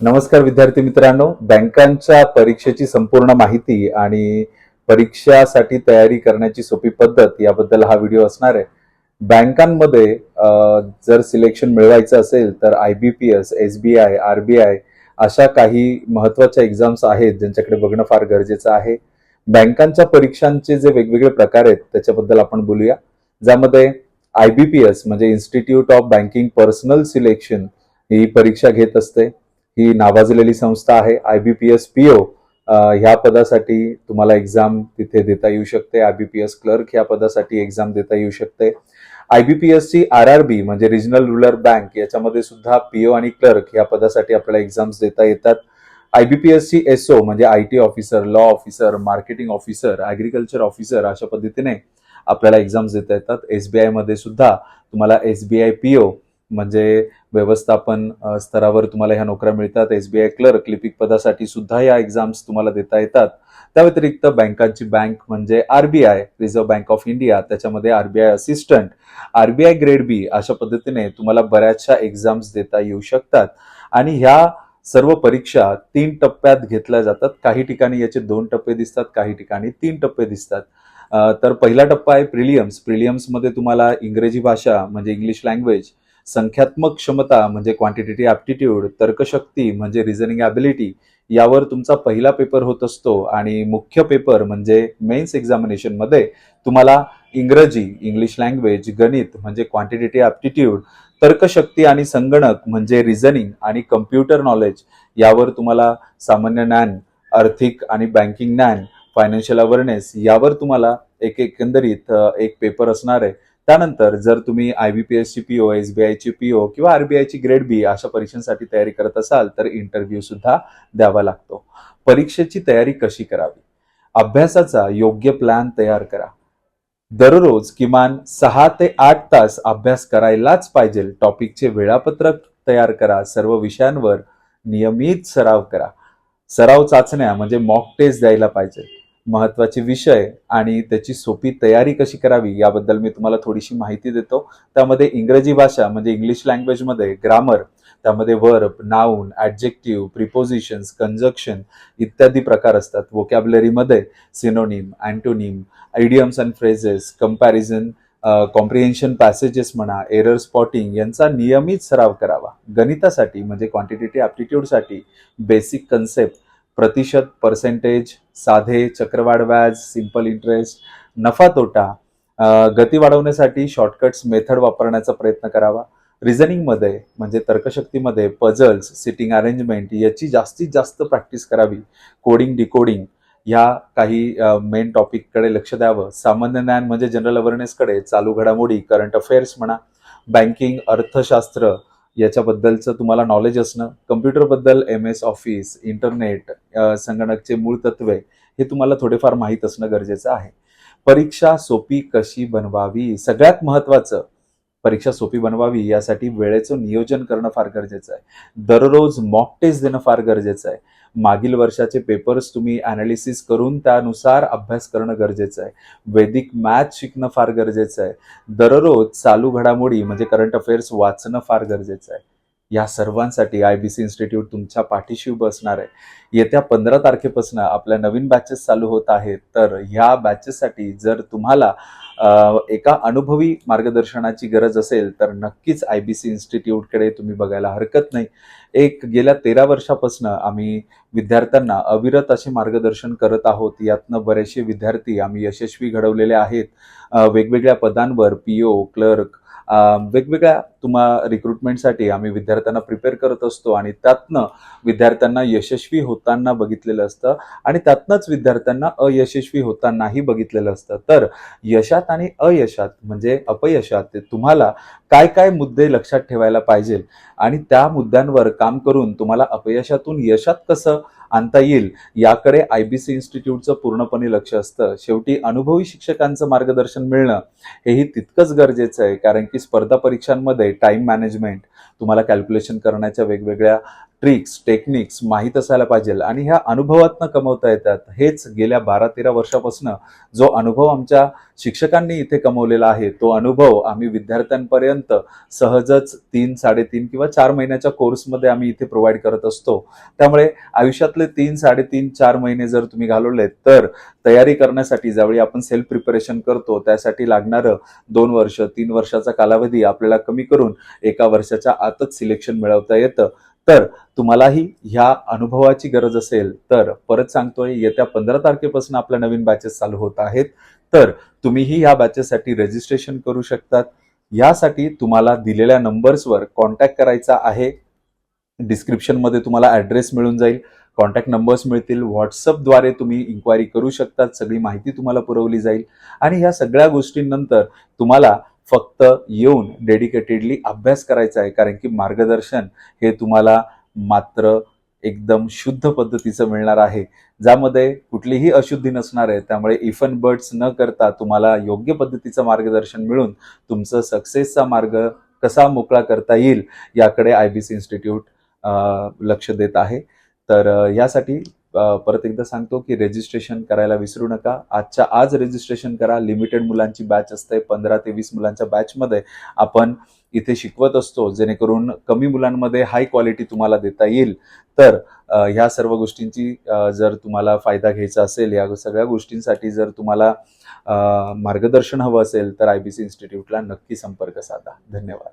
नमस्कार विद्यार्थी मित्रांनो. बँकांच्या परीक्षेची संपूर्ण माहिती आणि परीक्षासाठी तयारी करण्याची सोपी पद्धत याबद्दल हा व्हिडिओ असणार आहे. बँकांमध्ये जर सिलेक्शन मिळवायचं असेल तर I B P S S B I R B I अशा काही महत्त्वाच्या एक्झाम्स आहेत ज्यांच्याकडे बघणं फार गरजेचं आहे. बँकांच्या परीक्षांचे जे वेगवेगळे प्रकार आहेत त्याच्याबद्दल आपण बोलूया. ज्यामध्ये आय बी पी एस म्हणजे institute of banking personnel selection ही परीक्षा घेत असते. ही नावाजलेली संस्था आहे I B P S P O ह्या पदासाठी तुम्हाला एक्झाम तिथे देता येऊ शकते. I B P S clerk ह्या पदासाठी एक्झाम देता येऊ शकते. आय बी पी एस ची आर आर बी म्हणजे रिजनल रुरल बँक याच्यामध्ये सुद्धा पीओ आणि क्लर्क या पदासाठी आपल्याला एक्झाम्स देता येतात. आय बी पी एस ची एसओ म्हणजे I T officer law officer marketing officer agriculture officer अशा पद्धतीने आपल्याला एक्झाम्स देता येतात. एस बी आयमध्ये सुद्धा तुम्हाला एस बी आय पीओ म्हणजे व्यवस्थापन स्तरावर तुम्हाला ह्या नोकऱ्या मिळतात. एसबीआय क्लर्क लिपिक पदासाठी सुद्धा या एक्झाम्स तुम्हाला देता येतात. त्या व्यतिरिक्त बँकांची बँक म्हणजे RBI reserve bank of India त्याच्यामध्ये RBI assistant RBI grade B अशा पद्धतीने तुम्हाला बऱ्याचशा एक्झाम्स देता येऊ शकतात. आणि ह्या सर्व परीक्षा तीन टप्प्यात घेतल्या जातात. काही ठिकाणी याचे दोन टप्पे दिसतात काही ठिकाणी तीन टप्पे दिसतात. तर पहिला टप्पा आहे प्रिलियम्स. प्रिलियम्समध्ये तुम्हाला इंग्रजी भाषा म्हणजे इंग्लिश लँग्वेज संख्यात्मक क्षमता म्हणजे क्वांटिटेटिव्ह ॲप्टिट्यूड तर्कशक्ती म्हणजे रिझनिंग ॲबिलिटी यावर तुमचा पहिला पेपर होत असतो. आणि मुख्य पेपर म्हणजे मेन्स एक्झामिनेशनमध्ये तुम्हाला इंग्रजी इंग्लिश लँग्वेज गणित म्हणजे क्वांटिटेटिव्ह ॲप्टिट्यूड तर्कशक्ती आणि संगणक म्हणजे रिझनिंग आणि कम्प्युटर नॉलेज यावर तुम्हाला सामान्य ज्ञान आर्थिक आणि बँकिंग ज्ञान फायनान्शियल अवेअरनेस यावर तुम्हाला एक एकंदरीत एक पेपर असणार आहे. त्यानंतर जर तुम्ही आय बी पी एसची पीओ एस बी आयची पीओ किंवा आरबीआयची ग्रेड बी अशा परीक्षांसाठी तयारी करत असाल तर इंटरव्ह्यू सुद्धा द्यावा लागतो. परीक्षेची तयारी कशी करावी? अभ्यासाचा योग्य प्लॅन तयार करा. दररोज किमान सहा ते आठ तास अभ्यास करायलाच पाहिजे. टॉपिकचे वेळापत्रक तयार करा. सर्व विषयांवर नियमित सराव करा. सराव चाचण्या म्हणजे मॉक टेस्ट द्यायला पाहिजे. महत्त्वाचे विषय आणि त्याची सोपी तयारी कशी करावी याबद्दल मी तुम्हाला थोडीशी माहिती देतो. त्यामध्ये इंग्रजी भाषा म्हणजे इंग्लिश लँग्वेजमध्ये ग्रामर त्यामध्ये verb noun adjective prepositions conjunction इत्यादी प्रकार असतात. वोकॅबलरीमध्ये synonym antonym idioms and phrases comparison comprehension passages म्हणा एरर स्पॉटिंग यांचा नियमित सराव करावा. गणितासाठी म्हणजे क्वांटिटेटिव्ह ॲप्टिट्यूडसाठी बेसिक कन्सेप्ट प्रतिशत पर्सेंटेज साधे चक्रवाढ व्याज सिंपल इंटरेस्ट नफा तोटा गती वाढवण्यासाठी शॉर्टकट्स मेथड वापरण्याचा प्रयत्न करावा. रिझनिंगमध्ये म्हणजे तर्कशक्तीमध्ये पझल्स सिटिंग अरेंजमेंट याची जास्तीत जास्त प्रॅक्टिस करावी. कोडिंग डिकोडिंग ह्या काही मेन टॉपिककडे लक्ष द्यावं. सामान्य ज्ञान म्हणजे जनरल अवेअरनेसकडे चालू घडामोडी करंट अफेअर्स म्हणा बँकिंग अर्थशास्त्र याच्याबद्दलचं तुम्हाला नॉलेज असणं. कम्प्युटरबद्दल एम एस ऑफिस इंटरनेट संगणकचे मूळ तत्वे हे तुम्हाला थोडेफार माहीत असणं गरजेचं आहे. परीक्षा सोपी कशी बनवावी? सगळ्यात महत्त्वाचं परीक्षा सोपी बनवावी यासाठी वेळेचं नियोजन करणं फार गरजेचं आहे. दररोज मॉक टेस्ट देणं फार गरजेचं आहे. मागील वर्षाचे पेपर्स तुम्ही अनालिसिस करून त्यानुसार अभ्यास करणं गरजेचं आहे. वैदिक मॅथ शिकणं फार गरजेचं आहे. दररोज चालू घडामोडी म्हणजे करंट अफेअर्स वाचणं फार गरजेचं आहे. या सर्वांसाठी आय बी सी इन्स्टिट्यूट तुमच्या पाठीशी उभं असणार आहे. येत्या पंधरा तारखेपासून आपल्या नवीन बॅचेस चालू होत आहेत. तर ह्या बॅचेससाठी जर तुम्हाला एका अनुभवी मार्गदर्शनाची गरज असेल तर नक्कीच आय बी सी इन्स्टिट्यूटकडे तुम्ही बघायला हरकत नाही. एक गेल्या तेरा वर्षापासून आम्ही विद्यार्थ्यांना अविरत असे मार्गदर्शन करत आहोत. यातनं बरेचसे विद्यार्थी आम्ही यशस्वी घडवलेले आहेत. वेगवेगळ्या पदांवर पी ओ क्लर्क वेगवेगळ्या तुम्हा रिक्रुटमेंटसाठी आम्ही विद्यार्थ्यांना प्रिपेअर करत असतो आणि त्यातनं विद्यार्थ्यांना यशस्वी होताना बघितलेलं असतं आणि त्यातनंच विद्यार्थ्यांना अयशस्वी होतानाही बघितलेलं असतं. तर यशात आणि अयशात म्हणजे अपयशात तुम्हाला काय काय मुद्दे लक्षात ठेवायला पाहिजे? आणि त्या मुद्द्यांवर काम करून तुम्हाला अपयशातून यशात कसं आणता येईल याकडे आय बी सी इन्स्टिट्यूटचं पूर्णपणे लक्ष असतं. शेवटी अनुभवी शिक्षकांचं मार्गदर्शन मिळणं हेही तितकंच गरजेचं आहे. कारण की स्पर्धा परीक्षांमध्ये टाइम मॅनेजमेंट तुम्हाला कॅल्क्युलेशन करण्याच्या वेगवेगळ्या ट्रिक्स टेक्निक्स माहीत असायला पाहिजे. आणि ह्या अनुभवातनं कमवता येतात. हेच गेल्या बारा तेरा वर्षापासून जो अनुभव आमच्या शिक्षकांनी इथे कमवलेला आहे तो अनुभव आम्ही विद्यार्थ्यांपर्यंत सहजच तीन साडेतीन किंवा चार महिन्याच्या कोर्समध्ये आम्ही इथे प्रोव्हाइड करत असतो. त्यामुळे आयुष्यातले तीन साडेतीन चार महिने जर तुम्ही घालवले तर तयारी करण्यासाठी ज्यावेळी आपण सेल्फ प्रिपरेशन करतो त्यासाठी लागणारं दोन वर्ष तीन वर्षाचा कालावधी आपल्याला कमी करून एका वर्षाच्या आतच सिलेक्शन मिळवता येतं. तर तुम्हालाही ह्या अनुभवाची गरज असेल तर परत सांगतोय येत्या पंधरा तारखेपासून आपल्या नवीन बॅचेस चालू होत आहेत. तर तुम्हीही ह्या बॅचेससाठी रजिस्ट्रेशन करू शकतात. यासाठी तुम्हाला दिलेल्या नंबर्सवर कॉन्टॅक्ट करायचा आहे. डिस्क्रिप्शनमध्ये तुम्हाला ॲड्रेस मिळून जाईल. कॉन्टॅक्ट नंबर्स मिळतील. व्हॉट्सअपद्वारे तुम्ही इन्क्वायरी करू शकतात. सगळी माहिती तुम्हाला पुरवली जाईल. आणि ह्या सगळ्या गोष्टींनंतर तुम्हाला फक्त येऊन डेडिकेटेडली अभ्यास करायचा आहे कारण की मार्गदर्शन हे तुम्हाला मात्र एकदम शुद्ध पद्धतीचं मिळणार आहे. ज्यामध्ये कुठलीही अशुद्धी नसणार आहे त्यामुळे इफन बर्ड्स न करता तुम्हाला योग्य पद्धतीचं मार्गदर्शन मिळून तुमचं सक्सेसचा मार्ग कसा मोकळा करता येईल याकडे आय बी सी इन्स्टिट्यूट लक्ष देत आहे. तर यासाठी परत एकदा सांगतो की रजिस्ट्रेशन करायला विसरू नका. आजच्या आज रजिस्ट्रेशन करा. लिमिटेड मुलांची बॅच असते. पंधरा ते वीस मुलांच्या बॅचमध्ये आपण इथे शिकवत असतो जेणेकरून कमी मुलांमध्ये हाय क्वालिटी तुम्हाला देता येईल. तर ह्या सर्व गोष्टींची जर तुम्हाला फायदा घ्यायचा असेल या सगळ्या गोष्टींसाठी जर तुम्हाला मार्गदर्शन हवं असेल तर आय बी सी इन्स्टिट्यूटला नक्की संपर्क साधा. धन्यवाद.